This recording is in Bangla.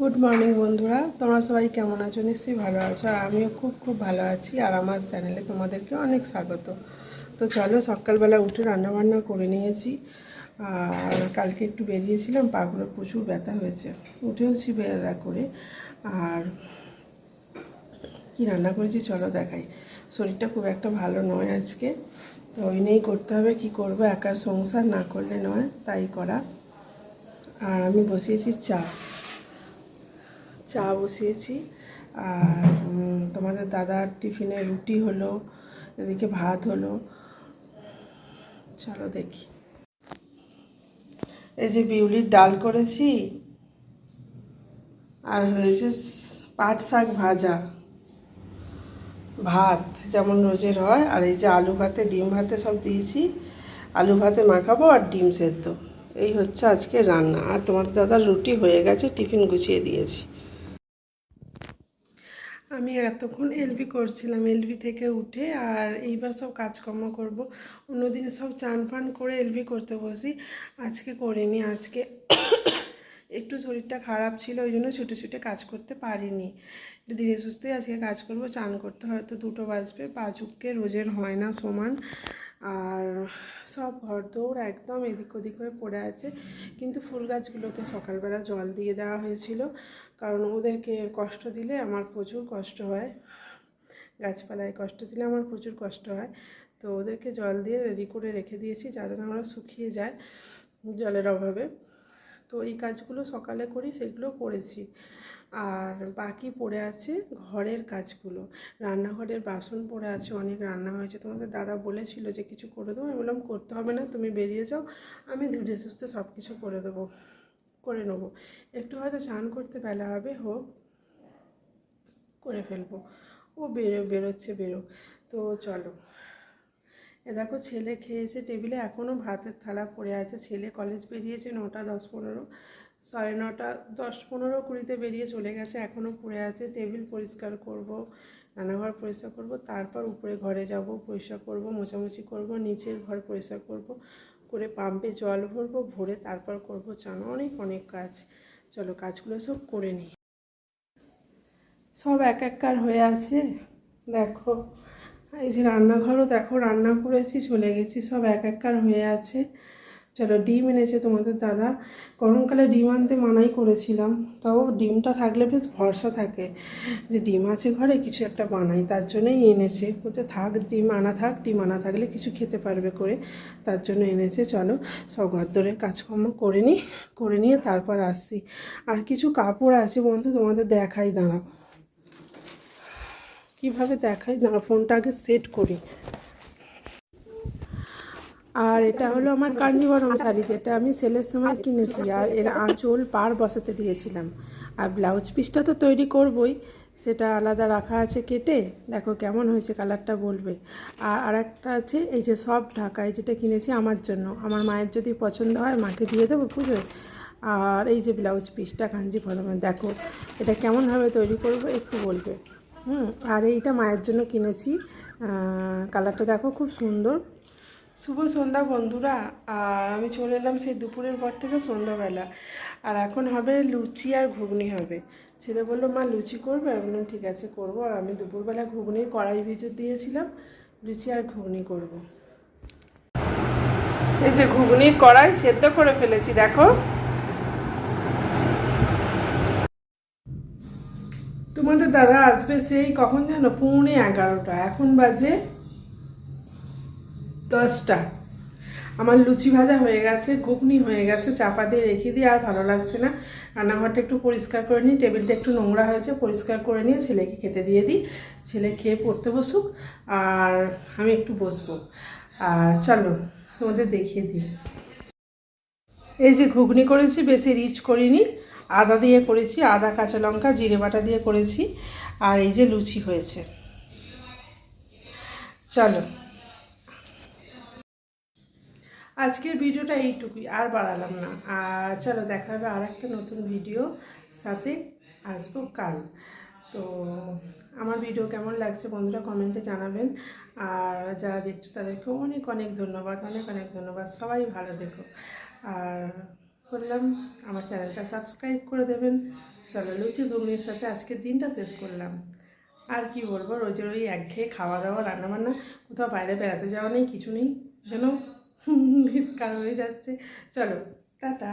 গুড মর্নিং বন্ধুরা। তোমরা সবাই কেমন আছো? নিশ্চয়ই ভালো আছো। আর আমিও খুব খুব ভালো আছি। আর আমার চ্যানেলে তোমাদেরকে অনেক স্বাগত। তো চলো, সকালবেলা উঠে রান্নাবান্না করে নিয়েছি। আর কালকে একটু বেরিয়েছিলাম পাগুলো প্রচুর ব্যথা হয়েছে। উঠেওছি বেলা করে। আর কি রান্না করেছি চলো দেখাই। শরীরটা খুব একটা ভালো নয় আজকে। তো ওই নিয়েই করতে হবে, কি করব? একার সংসার না করলে নয়, তাই করা। আর আমি বসিয়েছি চা। চা বসিয়েছি। আর তোমাদের দাদার টিফিনে রুটি হলো, এদিকে ভাত হলো। চলো দেখি। এই যে বিউলির ডাল করেছি, আর হয়েছে পাট শাক ভাজা। ভাত যেমন রোজের হয়, আর এই যে আলু ভাতে, ডিম ভাতে সব দিয়েছি। আলু ভাতে মাখাবো আর ডিম সেদ্ধ। এই হচ্ছে আজকে রান্না। আর তোমাদের দাদার রুটি হয়ে গেছে, টিফিন গুছিয়ে দিয়েছি। আমি এতক্ষণ এলবি করছিলাম এলবি থেকে উঠে আর এইবার সব কাজকর্ম করব। অন্যদিন সব চান ফান করে এলবি করতে বসি। আজকে করিনি, আজকে একটু শরীরটা খারাপ ছিল, ওই জন্য ছুটে ছুটে কাজ করতে পারিনি। একটু ধীরে সুস্থে আজকে কাজ করব, চান করতে হয়তো দুটো বাজবে পাঁচুককে রোজের হয় না সমান। আর সব ঘর দৌড় একদম এদিক ওদিক হয়ে পড়ে আছে, কিন্তু ফুল গাছগুলোকে সকালবেলা জল দিয়ে দেওয়া হয়েছিল। কারণ ওদেরকে কষ্ট দিলে আমার প্রচুর কষ্ট হয়। গাছপালায় কষ্ট দিলে আমার প্রচুর কষ্ট হয়। তো ওদেরকে জল দিয়ে রেডি করে রেখে দিয়েছি যাতে না ওরা শুকিয়ে যায় জলের অভাবে। তো এই কাজগুলো সকালে করি, সেগুলো করেছি। আর বাকি পড়ে আছে ঘরের কাজগুলো। রান্নাঘরের বাসন পড়ে আছে, অনেক রান্না হয়েছে। তোমাদের দাদা বলেছিল যে কিছু করে দেবো। আমি বললাম, করতে হবে না, তুমি বেরিয়ে যাও। আমি ধীরে সুস্থে সব কিছু করে দেবো। করে নেব। একটু হয়তো চান করতে বেলা হবে, হোক, করে ফেলব। ও বেরো, বেরোচ্ছে বেরো তো চলো। এ দেখো, ছেলে খেয়েছে টেবিলে এখনও ভাতের থালা পড়ে আছে। ছেলে কলেজ বেরিয়েছে নটা দশ পনেরো, সাড়ে নটা দশ পনেরো কুড়িতে বেরিয়ে চলে গেছে এখনও পড়ে আছে। টেবিল পরিষ্কার করব, রান্নাঘর পরিষ্কার করব, তারপর উপরে ঘরে যাব, পরিষ্কার করব, মোছামুছি করব, নিচের ঘর পরিষ্কার করব। করে পাম্পে জল ভরবো, ভরে তারপর করব চান, অনেক অনেক কাজ। চলো কাজগুলো সব করে নিই। সব এক এককার হয়ে আছে। দেখো, এই যে রান্নাঘরও দেখো, রান্না করেছি, চলে গেছি, সব এক এককার হয়ে আছে। চলো, ডিম এনেছে তোমাদের দাদা। গরমকালে ডিম আনতে মানাই করেছিলাম, তাও ডিমটা থাকলে বেশ ভরসা থাকে যে ডিম আছে ঘরে, কিছু একটা বানাই, তার জন্যই এনেছে। বলতে থাক, ডিম আনা থাক, ডিম আনা থাকলে কিছু খেতে পারবে করে। তার জন্য এনেছে, চলো, সব ঘর দরের কাজকর্ম করে নিই করে নিয়ে তারপর আসছি। আর কিছু কাপড় আছে বন্ধু, তোমাদের দেখাই, দাঁড়াও। কীভাবে দেখাই? দাঁড়া ফোনটা আগে সেট করি। আর এটা হলো আমার কাঞ্জিবরম শাড়ি, যেটা আমি সেলের সময় কিনেছি। আর এর আঁচল পার বসাতে দিয়েছিলাম। আর ব্লাউজ পিসটা তো তৈরি করবই, সেটা আলাদা রাখা আছে কেটে। দেখো কেমন হয়েছে কালারটা বলবে। আর আরেকটা আছে, এই যে সব ঢাকায় যেটা কিনেছি আমার জন্য। আমার মায়ের যদি পছন্দ হয়, মাকে দিয়ে দেবো পুজোয়। আর এই যে ব্লাউজ পিসটা কাঞ্জিভরমের দেখো এটা কেমনভাবে তৈরি করব একটু বলবে। হুম, আর এইটা মায়ের জন্য কিনেছি। কালারটা দেখো খুব সুন্দর। শুভ সন্ধ্যা বন্ধুরা, আর আমি চলে এলাম সেই দুপুরের পর থেকে সন্ধ্যাবেলা। আর এখন হবে লুচি আর ঘুগনি হবে। ছেলে বলল, মা, লুচি করবে? আমি বললাম, ঠিক আছে, করব। আর আমি দুপুরবেলা ঘুগনির কড়াই ভিজে দিয়েছিলাম, লুচি আর ঘুগনি করব। এই যে ঘুগনির কড়াই সেদ্ধ করে ফেলেছি, দেখো। তোমাদের দাদা আসবে সেই কখন জানো পৌনে এগারোটা। এখন বাজে দশটা। আমার লুচি ভাজা হয়ে গেছে, ঘুগনি হয়ে গেছে, চাপা দিয়ে রেখে দিয়ে আর ভালো লাগছে না। রান্নাঘরটা একটু পরিষ্কার করে নিই, টেবিলটা একটু নোংরা হয়েছে, পরিষ্কার করে নিয়ে ছেলেকে খেতে দিয়ে দিই। ছেলে খেয়ে পড়তে বসুক, আর আমি একটু বসবো। আর চলো, তোমাদের দেখিয়ে দিই। এই যে ঘুগনি করেছি, বেশি রিচ করিনি। আদা দিয়ে করেছি, আদা, কাঁচা লঙ্কা, জিরে বাটা দিয়ে করেছি, আর এই যে লুচি হয়েছে। চলো। আজকের ভিডিওটা এইটুকুই, আর বাড়ালাম না। আর চলো দেখা হবে আর একটা নতুন ভিডিও সাথে। আসব কাল। তো আমার ভিডিও কেমন লাগছে বন্ধুরা কমেন্টে জানাবেন। আর যারা দেখছ তাদেরকে অনেক অনেক ধন্যবাদ, অনেক অনেক ধন্যবাদ। সবাই ভালো দেখো আর করলাম আমার চ্যানেলটা সাবস্ক্রাইব করে দেবেন। চলো লুচি ঘুগনির সাথে আজকের দিনটা শেষ করলাম। আর কি বলব রোজের ওই একঘেয়ে খাওয়া দাওয়া, রান্নাবান্না, কোথাও বাইরে বেড়াতে যাওয়া নেই, কিছু নেই। যেন কার হয়ে যাচ্ছে। চলো টাটা।